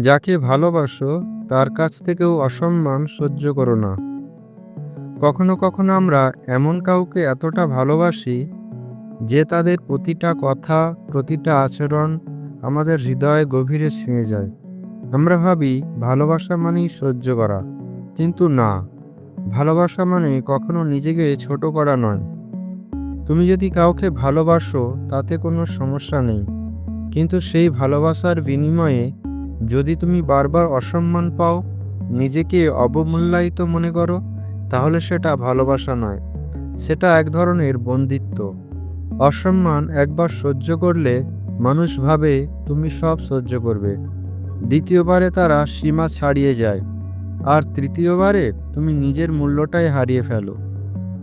যাকে ভালোবাসো, তার কাছ থেকেও অসম্মান সহ্য করো না। কখনো কখনো আমরা এমন কাউকে এতটা ভালোবাসি যে তাদের প্রতিটা কথা, প্রতিটা আচরণ আমাদের হৃদয়ে গভীরে ছুঁয়ে যায়। আমরা ভাবি, ভালোবাসা মানেই সহ্য করা। কিন্তু না, ভালোবাসা মানে কখনো নিজেকে ছোট করা নয়। তুমি যদি কাউকে ভালোবাসো, তাতে কোনো সমস্যা নেই। কিন্তু সেই ভালোবাসার বিনিময়ে যদি তুমি বারবার অসম্মান পাও, নিজেকে অবমূল্যায়িত মনে করো, তাহলে সেটা ভালোবাসা নয়। সেটা এক ধরনের বন্দিত্ব। অসম্মান একবার সহ্য করলে মানুষ ভাবে তুমি সব সহ্য করবে। দ্বিতীয়বারে তারা সীমা ছাড়িয়ে যায়। আর তৃতীয়বারে তুমি নিজের মূল্যটাই হারিয়ে ফেলো।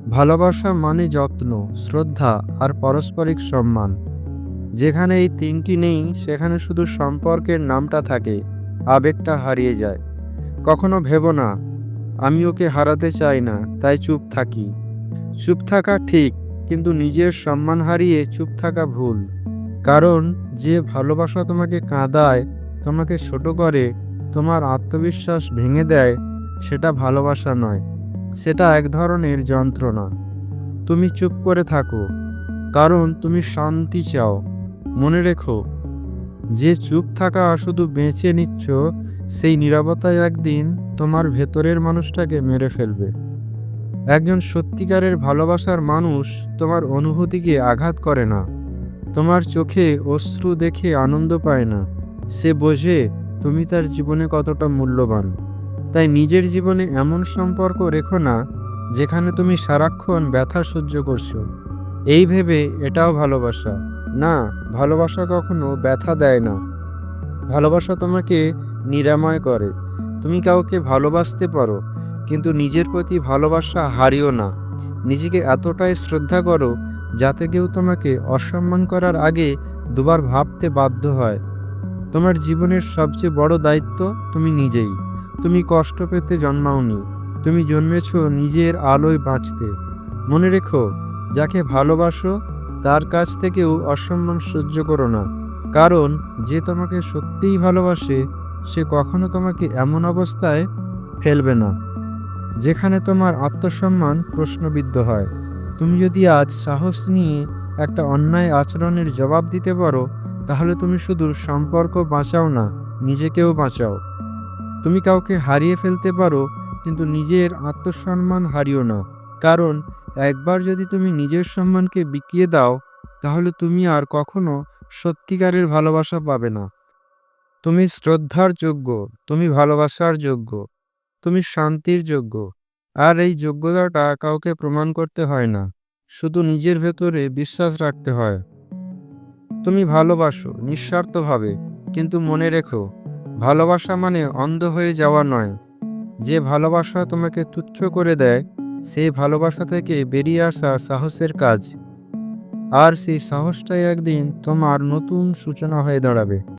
ভালোবাসা মানে যত্ন, শ্রদ্ধা আর পারস্পরিক সম্মান। যেখানে এই তিনটি নেই, সেখানে শুধু সম্পর্কের নামটা থাকে। আবেগটা হারিয়ে যায়। কখনো ভেবো না, আমি ওকে হারাতে চাই না, তাই চুপ থাকি। চুপ থাকা ঠিক, কিন্তু নিজের সম্মান হারিয়ে চুপ থাকা ভুল। কারণ, যে ভালোবাসা তোমাকে কাঁদায়, তোমাকে ছোট করে, তোমার আত্মবিশ্বাস ভেঙে দেয়, সেটা ভালোবাসা নয়। সেটা এক ধরনের যন্ত্রণা। তুমি চুপ করে থাকো। কারণ, তুমি শান্তি চাও। মনে রেখো, যে চুপ থাকা শুধু বেঁচে নিচ্ছ, সেই নীরবতায় একদিন তোমার ভেতরের মানুষটাকে মেরে ফেলবে। একজন সত্যিকারের ভালোবাসার মানুষ তোমার অনুভূতিকে আঘাত করে না। তোমার চোখে অশ্রু দেখে আনন্দ পায় না। সে বোঝে তুমি তার জীবনে কতটা মূল্যবান। তাই নিজের জীবনে এমন সম্পর্ক রেখো না, যেখানে তুমি সারাক্ষণ ব্যথা সহ্য করছ। এই ভেবে এটাও ভালোবাসা। না, ভালোবাসা কখনো ব্যথা দেয় না। ভালোবাসা তোমাকে নিরাময় করে। তুমি কাউকে ভালোবাসতে পারো, কিন্তু নিজের প্রতি ভালোবাসা হারিও না। নিজেকে এতটাই শ্রদ্ধা করো, যাতে কেউ তোমাকে অসম্মান করার আগে দুবার ভাবতে বাধ্য হয়। তোমার জীবনের সবচেয়ে বড় দায়িত্ব তুমি নিজেই। তুমি কষ্ট পেতে জন্মাওনি। তুমি জন্মেছ নিজের আলোয় বাঁচতে। মনে রেখো, যাকে ভালোবাসো তার কাছ থেকেও অসম্মান সহ্য করো না। কারণ যে তোমাকে সত্যিই ভালোবাসে, সে কখনো তোমাকে এমন অবস্থায় ফেলবে না, যেখানে তোমার আত্মসম্মান প্রশ্নবিদ্ধ হয়। তুমি যদি আজ সাহস নিয়ে একটা অন্যায় আচরণের জবাব দিতে পারো, তাহলে তুমি শুধু সম্পর্ক বাঁচাও না, নিজেকেও বাঁচাও। তুমি কাউকে হারিয়ে ফেলতে পারো, কিন্তু নিজের আত্মসম্মান হারিও না। কারণ একবার যদি তুমি নিজের সম্মানকে বিকিয়ে দাও, তাহলে তুমি আর কখনো সত্যিকারের ভালোবাসা পাবে না। তুমি শ্রদ্ধার যোগ্য, তুমি ভালোবাসার যোগ্য, তুমি শান্তির যোগ্য, আর এই যোগ্যতাটা কাউকে প্রমাণ করতে হয় না, শুধু নিজের ভেতরে বিশ্বাস রাখতে হয়। তুমি ভালোবাসো, নিঃস্বার্থভাবে, কিন্তু মনে রেখো, ভালোবাসা মানে অন্ধ হয়ে যাওয়া নয়। যে ভালোবাসা তোমাকে তুচ্ছ করে দেয় সেই ভালোবাসা থেকে বেরিয়ে আসা সাহসের কাজ। আর সেই সাহসটাই একদিন তোমার নতুন সূচনা হয়ে দাঁড়াবে।